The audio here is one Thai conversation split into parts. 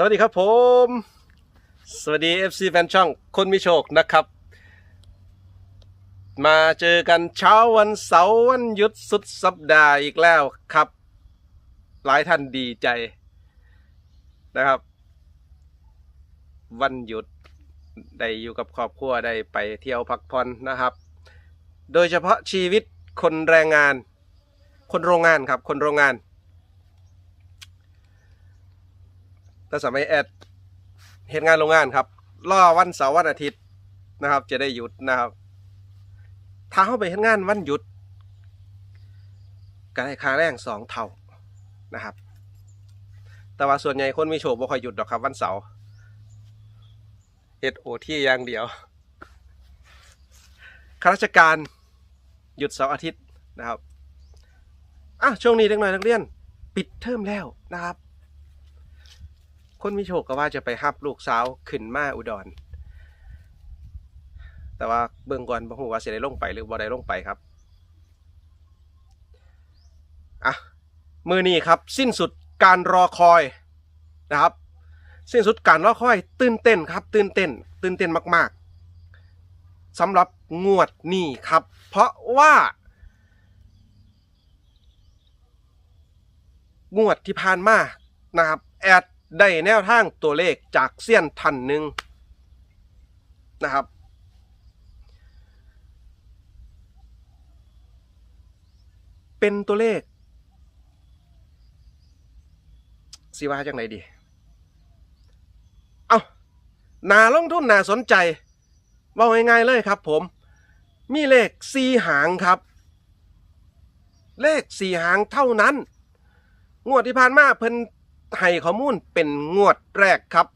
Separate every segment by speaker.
Speaker 1: สวัสดีครับผม สวัสดี FC แฟนช่องคนมีโชคนะครับ มาเจอกันเช้าวันเสาร์วันหยุดสุดสัปดาห์อีกแล้วครับ หลายท่านดีใจนะครับ วันหยุดได้อยู่กับครอบครัวได้ไปเที่ยวพักผ่อนนะครับ โดยเฉพาะชีวิตคนแรงงาน คนโรงงานครับ คนโรงงาน แต่สมัยแอดเห็นงานโรงงานครับล่อวันเสาร์วันอาทิตย์นะครับ จะได้หยุดนะครับ ถ้าเข้าไปเห็นงานวันหยุดก็ได้ค่าแรงสองเท่านะครับ แต่ว่าส่วนใหญ่คนมีโชคบ่ค่อยหยุดหรอกครับ วันเสาร์เอ็ดโอที่อย่างเดียวข้าราชการหยุดเสาร์อาทิตย์นะครับอะช่วงนี้เด็กหน่อยนักเรียน ปิดเทอมแล้วนะครับ คนมีโชคก็ว่าจะไปฮับลูกสาวขึ้นมาอุดร แต่ว่าเบื้องก่อนบ่ฮู้ว่าสิได้ลงไปหรือบ่ได้ลงไปครับอะมือนี้ครับ สิ้นสุดการรอคอยนะครับ สิ้นสุดการรอคอย ตื่นเต้นครับ ตื่นเต้น ตื่นเต้นมาก ๆสำหรับงวดนี้ครับ เพราะว่างวดที่ผ่านมานะครับแอด ได้แนวทางตัวเลขจากเซียนทันหนึ่งนะครับ เป็นตัวเลขสิว่าจังไหนดี เอานาลงทุนนาสนใจว่าง่ายๆเลยครับผม มีเลขสี่หางครับ เลขสี่หางเท่านั้น งวดที่ผ่านมาเพิ่น ให้ข้อมูลเป็นงวดแรกครับ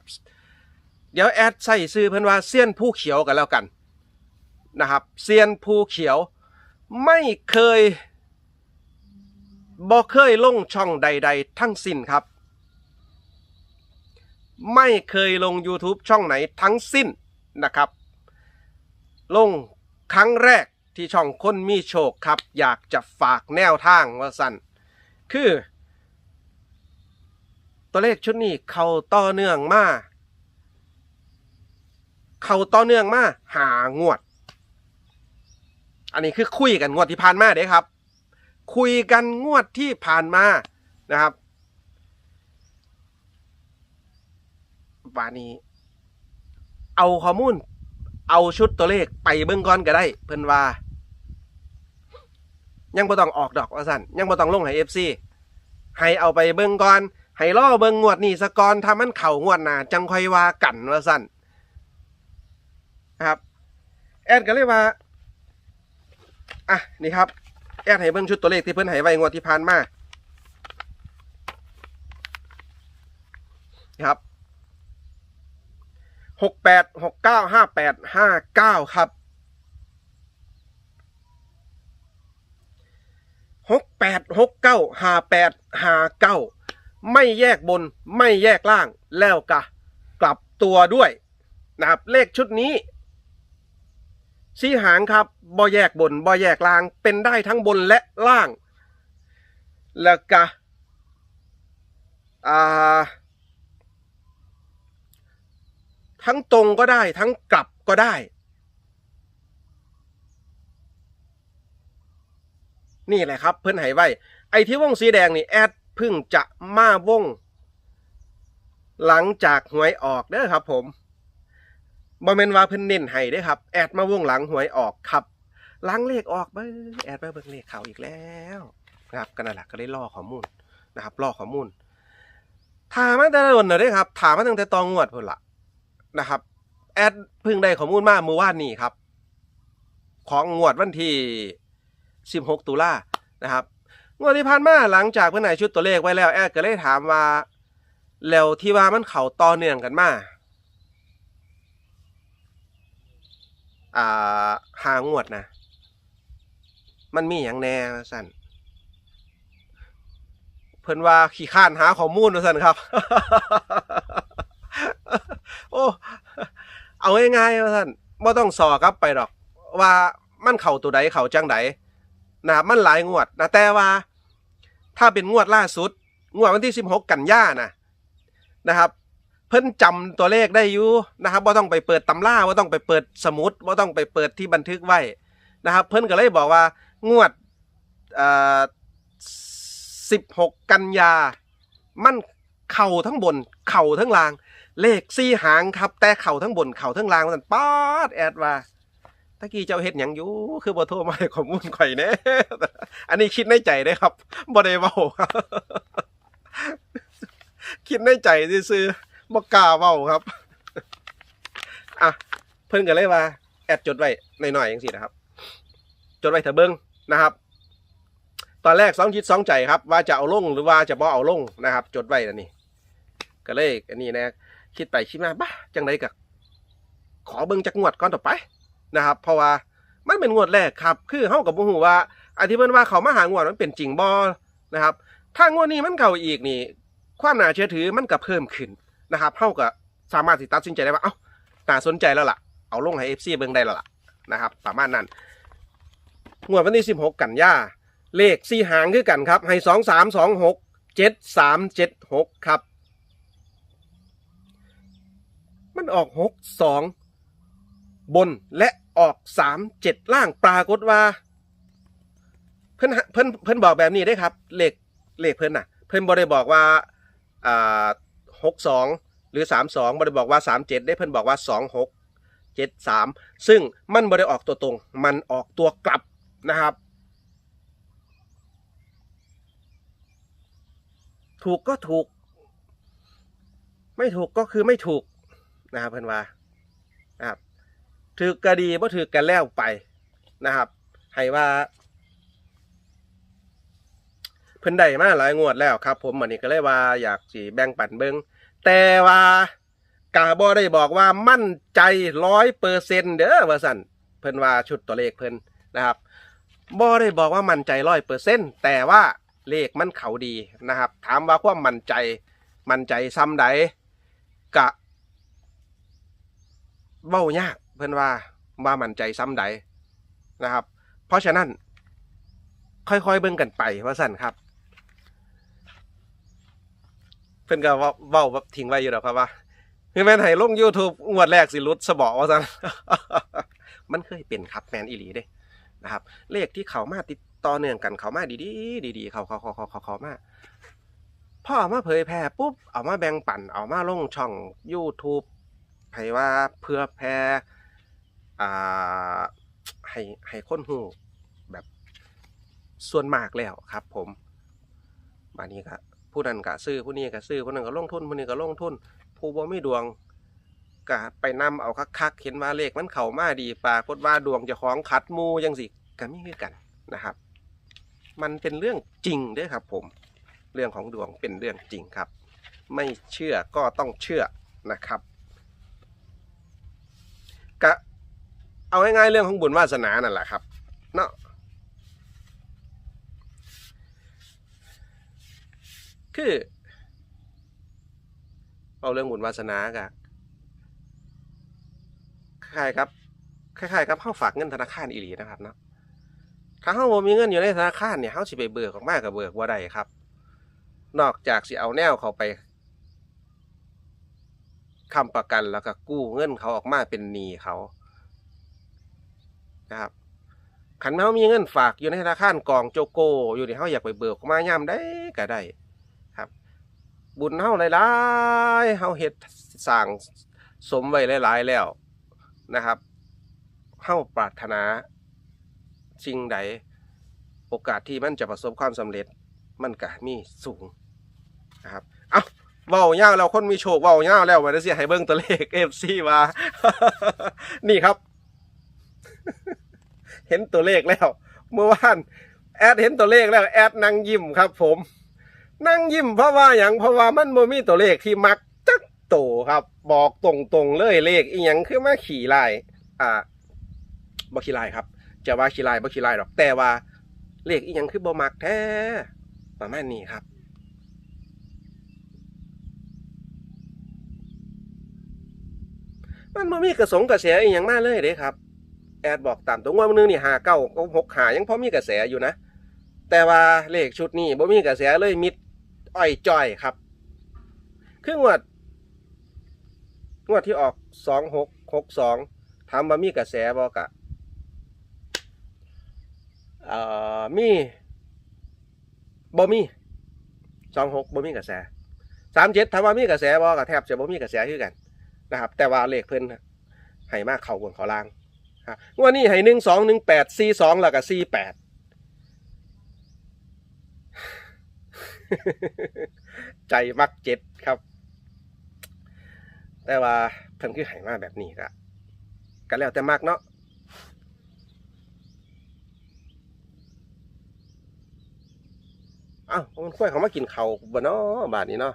Speaker 1: เดี๋ยวแอดใส่ซื้อเพิ่นว่าเซียนผู้เขียวกันแล้วกันนะครับเซียนผู้เขียวไม่เคยบ่เคยลงช่องใด ๆ ทั้งสิ้นครับ ไม่เคยลง YouTube ช่องไหนทั้งสิ้นนะครับ ลงครั้งแรกที่ช่องคนมีโชคครับ อยากจะฝากแนวทางว่าสั่นคือ ตัวเลขชุดนี้เขาต่อเนื่องมาเขาต่อเนื่องมาหางวด อันนี้คือคุยกันงวดที่ผ่านมาเด้ครับ คุยกันงวดที่ผ่านมานะครับบานี้ เอาข้อมูล เอาชุดตัวเลขไปเบิ่งก่อนก็ได้ เพิ่นว่า ยังบ่ต้องออกดอกว่าสั่นยังบ่ต้องลงให้ FC ให้เอาไปเบิ่งก่อน ให้ล่อเบิงงวดนี้สกอนถ้ามันเข่างวดหนาจังค่อยว่ากันว่าสั่นครับ แอดก็เลยว่า อะ นี่ครับ แอดให้เบิ่งชุดตัวเลขที่เพิ่นให้ไว้งวดที่ผ่านมาครับหกแปดหกเก้าห้าแปดห้าเก้าครับหกแปดหกเก้าห้าแปดห้าเก้า ไม่แยกบนไม่แยกล่างแล้วกะกลับตัวด้วยนะครับเลขชุดนี้สีหางครับบ่แยกบนบ่แยกล่างเป็นได้ทั้งบนและล่าง แล้วก็อ่าทั้งตรงก็ได้ทั้งกลับก็ได้ นี่แหละครับ เพิ่อนให้ไว้ ไอ้ที่วงสีแดงนี่แอด เพิ่งจะมาวงหลังจากหวยออกเด้อครับผมบอมเมนว่าเพิ่นเน้นให้เด้ครับ แอดมาวงหลังหวยออกครับหลังเลขออกเบ้แอดไปเบิ่งเลขเขาอีกแล้วนะครับก็นั่นแหละก็ได้ล่อข้อมูลนะครับล่อข้อมูลถามมาแต่ละวันเลยครับ ถามมาตั้งแต่ตองงวดพุ่นละนะครับ แอดเพิ่งได้ข้อมูลมาเมื่อวานนี้ครับ ของงวดวันที่ 16 ตุลานะครับ งวดที่ผ่านมาหลังจากเพื่อนไหนชุดตัวเลขไว้แล้วแอดก็เลยถามว่า แล้วที่ว่ามันเข่าต่อเนื่องกันมาอ่าหางวดนะ มันมีอย่างแน่สั่นเพิ่นว่าขี้ข้านหาข้อมูลสั่นครับ โอ้เอาง่ายๆสั่นบ่ต้องสอกลับไปหรอก ว่ามันเข่าตัวใดเข่าจังใดนะมันหลายงวดนะแต่ว่า ถ้าเป็นงวดล่าสุด งวดวันที่ 16 กันยานะนะครับ เพิ่นจำตัวเลขได้อยู่นะครับว่าต้องไปเปิดตำราว่าต้องไปเปิดสมุดว่าต้องไปเปิดที่บันทึกไว้นะครับ เพิ่นก็เลยบอกว่างวดอ่อ16 กันยา มันเข่าทั้งบน เข่าทั้งล่าง เลขสี่หางครับ แต่เข่าทั้งบน เข่าทั้งล่างมันป๊าดแอดว่า ตะกี้เจ้าเฮ็ดหยังอยู่ คือบ่โทรมาให้ข้อมูลข่อยแน่อันนี้คิดในใจได้ครับบ่ได้เว้าครับคิดในใจซื่อๆบ่กล้าเว้าครับอะเพิ่นก็เลยว่า แอดจดไว้หน่อยๆจังซี่นะครับ จดไว้เถอะเบิ่งนะครับตอนแรกสองคิดสองใจครับ ว่าจะเอาลงหรือว่าจะบ่เอาลงนะครับ จดไว้แล้วนี่ก็เลยอันนี้นะ คิดไปคิดมาบ้าจังไดกะขอเบิ่งจักงวดก่อนต่อไป นะครับ เพราะว่ามันเป็นงวดแรกครับ คือเฮากับบ่ฮู้ว่าอันที่เพิ่นว่าเขามาหางวดมันเป็นจริงบ่นะครับถ้างวดนี้มันเข้าอีกนี่ ความน่าเชื่อถือมันก็เพิ่มขึ้นนะครับเฮาก็สามารถสิดตัดสินใจได้ว่าเอ้าน่าสนใจแล้วล่ะ เอาลงให้ FC เบิ่งได้แล้วล่ะนะครับ ประมาณนั้นงวดวันที่ 16 กันยาเลขสี่หางคือกันครับ ให้2326 7376ครับ มันออกหกสองบนและ ออกสามเจ็ดล่างปรากฏว่า เพิ่นเพิ่นเพิ่นบอกแบบนี้ได้ครับเลขเลขเพิ่นน่ะ เพิ่นบ่ได้บอกว่าอ่าหกสองหรือสามสองบ่ได้บอกว่าสามเจ็ดได้เพิ่นบอกว่าสองหกเจ็ดสามซึ่งมันบ่ได้ออกตัวตรง มันออกตัวกลับนะครับถูกก็ถูก ไม่ถูกก็คือไม่ถูกนะครับเพื่อนว่านะครับ ถือกระดีบ่ถือกันแล้วไปนะครับให้ว่าเพิ่นได้มาหลายงวดแล้วครับ ผมวันนี้ก็เลยว่าอยากสิแบ่งปันเบิงแต่ว่ากาบ่ได้บอกว่ามั่นใจร้อยเปอร์เซ็นเด้อว่าสันเพิ่นว่าชุดตัวเลขเพิ่นนะครับบ่ได้บอกว่ามั่นใจร้อยเปอร์เซ็นแต่ว่าเลขมันเขาดีนะครับ ถามว่าความมั่นใจมั่นใจซ้ำใดกะเบ้ายาก พื่อนว่าว่ามั่นใจซ้ำใดนะครับ เพราะฉะนั้น ค่อยๆเบิ่งกันไปว่าสั่นครับ เพื่อนก็เว้าเว้าแบบทิ้งไว้อยู่แล้วครับว่าคือแมนให้ลง YouTube งวดแรกสิรุดสะเบาะว่าสั่นมันเคยเป็นครับแมนอีหลีเด้นะครับ เลขที่เขามาติดต่อเนื่องกันเขามาดีๆดีๆเขาเขาเขาเขาเขาเขามาพ่อเอามาเผยแพร่ปุ๊บเอามาแบ่งปันเอามาลงช่อง YouTube ให้ว่าเพื่อแพร่ อ่าให้ให้คนหูแบบส่วนมากแล้วครับ ผมบานนี้ก็ผู้นั้นก็ซื้อผู้นี้ก็ซื้อผู้นั้นก็ลงทุนผู้นี้ก็ลงทุน ผู้บ่มีดวงก็ไปนำเอาคักๆเห็นว่าเลขมันเข้ามาดีปรากฏว่าดวงเจ้าของขัดมูจังสิก็มีคือกันนะครับ มันเป็นเรื่องจริงด้อครับ ผม เรื่องของดวงเป็นเรื่องจริงครับ ไม่เชื่อก็ต้องเชื่อนะครับก็ เอาง่ายๆเรื่องของบุญวาสนานั่นแหละครับเนาะคือ เอาเรื่องบุญวาสนากะคล้ายๆครับคล้ายๆครับเข้าฝากเงินธนาคารอีหลีนะครับเนาะถ้าเฮาบ่มีเงินอยู่ในธนาคารเนี่ยเฮาสิไปเบิกออกมาก็เบิกบ่ได้ครับ นอกจากสิเอาแนวเขาไปคำประกันแล้วก็กู้เงินเขาออกมาเป็นหนี้เขา นะครับขันเขามีเงินฝากอยู่ในธนาคารกองโจโก อยู่ที่เขาอยากไปเบิกออกมายามได้ก็ได้ครับ บุญเฮาหลายๆเฮาเฮ็ดสร้างสมไว้หลาย ๆ แล้วนะครับเฮาปรารถนาสิ่งใดโอกาสที่มันจะประสบความสำเร็จมันก็มีสูงนะครับเอ้าเว้าย่าวแล้วคนมีโชคเว้าย่าแล้ววันนี้สิให้เบิ่งตัวเลข FC ว่านี่ครับ เห็นตัวเลขแล้ว เมื่อวานแอดเห็นตัวเลขแล้วแอดนั่งยิ้มครับ ผม นั่งยิ้มเพราะว่าอย่างเพราะว่ามันบ่มีตัวเลขที่มักจักโตครับ บอกตรงๆเลยเลขอีหยังคือมาขี่ลายอ่าบ่ขี่ลายครับ จะว่าขี่ลายบ่ขี่ลายหรอกแต่ว่า เลขอีหยังคือบ่มักแท้ประมาณนี้ครับมันบ่มีกระสงกระแสอีหยังมาเลยเด้ครับ แอดบอกตามตรงว่ามือนึงนี่หาเก้าหกหายังพอมีกระแสอยู่นะ แต่ว่าเลขชุดนี้บ่มีกระแสเลยมิดอ้อยจ้อยครับคืองวดงวดที่ออกสองหกหกสองถามว่ามีกระแสบอกะเอ่อมีบ่มีสองหกบ่มีกระแสสามเจ็ดถามว่ามีกระแสบอกะแทบจะบ่มีกระแสคือกันนะครับ แต่ว่าเลขเพิ่นให้มากเข่าบนเขาล่างครับ งวดนี้ให้หนึ่งสองหนึ่งแปดสี่สองแล้วก็สี่แปดใจมักเจ็ดครับ แต่ว่าเพิ่นคือให้มาแบบนี้ก็ก็แล้วแต่มักเนาะอ้าวมันค่อยเขามากินเขาบ่เนาะบาดนี้เนาะ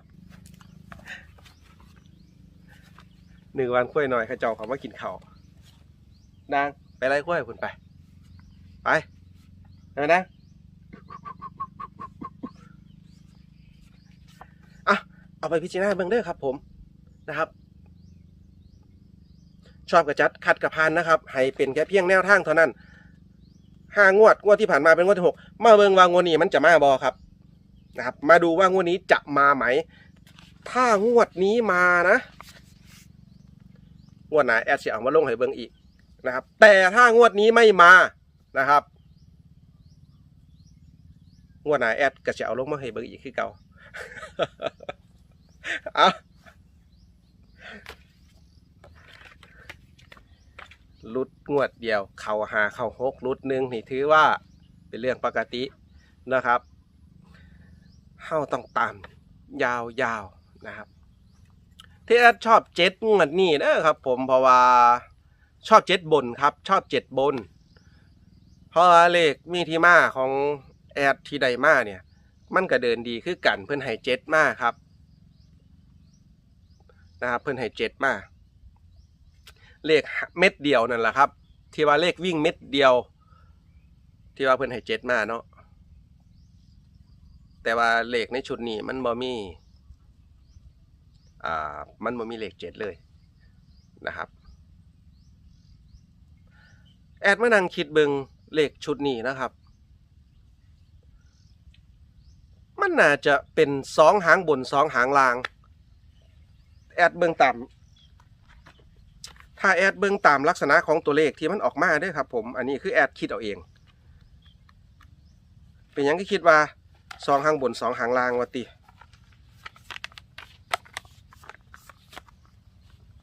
Speaker 1: หนึ่งวันค่อยหน่อยข้าเจ้าเขามากินเขาว นางไปไล่ค่อยคุณไป ไปนะนะอะเอาไปพิจารณาเบิ่งเด้อครับผมนะครับชอบกระจัดขัดกระพานนะครับ ให้เป็นแค่เพียงแนวทางเท่านั้นห้างวดงวดที่ผ่านมาเป็นงวดที่หกมาเบิ่งว่างวดนี้มันจะมาบอครับนะครับ มาดูว่างวดนี้จะมาไหม ถ้างวดนี้มานะงวดไหนแอดจะเอามาลงให้เบิ่งอีก นะครับ แต่ถ้างวดนี้ไม่มานะครับ งวดไหนแอดก็จะเอาลงมาให้เบิ่งอีกคือเก่าเอาลุดงวดเดียว เข่าหาเข่าหกลุดหนึ่งนี่ถือว่าเป็นเรื่องปกตินะครับเฮาต้องตามยาวๆนะครับ ที่แอดชอบเจ็ดงวดนี่นะครับผมเพราะว่า ชอบเจ็ดบนครับ ชอบเจ็ดบน เพราะว่าเลขมีที่มาของแอดที่ใดมาเนี่ย มันก็เดินดีคือกันเพื่อนให้เจ็ดมาครับนะครับเพื่อนให้เจ็ดมาเลขเม็ดเดียวนั่นแหละครับ ที่ว่าเลขวิ่งเม็ดเดียว ที่ว่าเพิ่นให้เจ็ดมาเนาะแต่ว่าเลขในชุดนี้มันบ่มี อ่า มันบ่มีเลขเจ็ดเลยนะครับ แอดมานั่งคิดเบิงเลขชุดนี้นะครับ มันน่าจะเป็นสองหางบนสองหางล่าง แอดเบิงตามถ้าแอดเบิงตามลักษณะของตัวเลขที่มันออกมาด้วยครับผม อันนี้คือแอดคิดเอาเอง เป็นยังก็คิดว่าสองหางบนสองหางล่างวะติ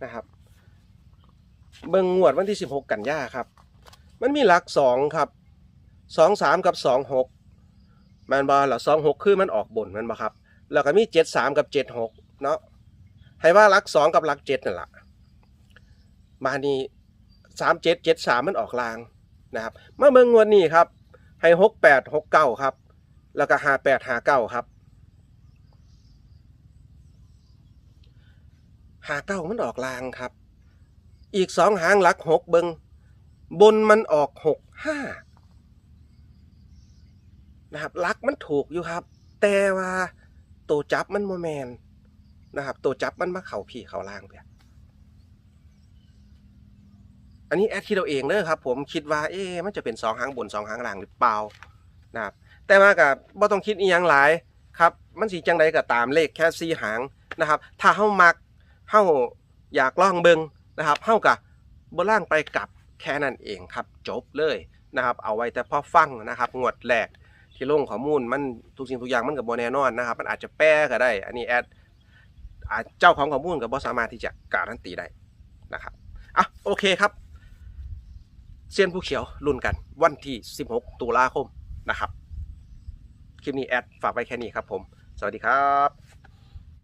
Speaker 1: นะครับ เบิงงวดวันที่ 16 กันยาครับ มันมีหลักสองครับสองสามกับสองหกแมนบอลหรอสองหกคือมันออกบนแมันบ่ครับ แล้วก็มีเจ็ดสามกับเจ็ดหกเนาะให้ว่าหลักสองกับหลักเจ็ดนั่นแหละมานี่สามเจ็ดเจ็ดสามมันออกลางนะครับเมื่อเมืองงวดนี้ครับ ให้หกแปดหกเก้าครับ แล้วก็ห้าแปดห้าเก้าครับหาเก้ามันออกลางครับ อีกสองหางหลักหกเบิง บนมันออกหกห้านะครับลักมันถูกอยู่ครับ แต่ว่าตัวจับมันโมแมนนะครับตัวจับมันมาเข่าพี่เข่าล่างเปียอันนี้แอดคิดเอาเองเด้อครับ ผมคิดว่าเอ๊ะมันจะเป็นสองหางบนสองหางล่างหรือเปล่านะครับแต่ว่ากับบ่ต้องคิดอีหยังหลายครับ มันสีจังใดก็ตามเลขแค่สี่หางนะครับ ถ้าเฮามักเฮาอยากล่องเบิงนะครับเฮากับบ่ล่างไปกลับ แค่นั้นเองครับจบเลยนะครับ เอาไว้แต่พอฟังนะครับ งวดแรกที่ลงข้อมูลมันทุกสิ่งทุกอย่างมันกับโบแน่นอนนะครับ มันอาจจะแป้ก็ได้ อันนี้แอดเจ้าของข้อมูลกับบ่สามารถที่จะการันตีได้นะครับอะโอเคครับเซียนผู้เขียวรุ่นกันวันที่ 16 ตุลาคมนะครับ คลิปนี้แอดฝากไว้แค่นี้ครับผม สวัสดีครับ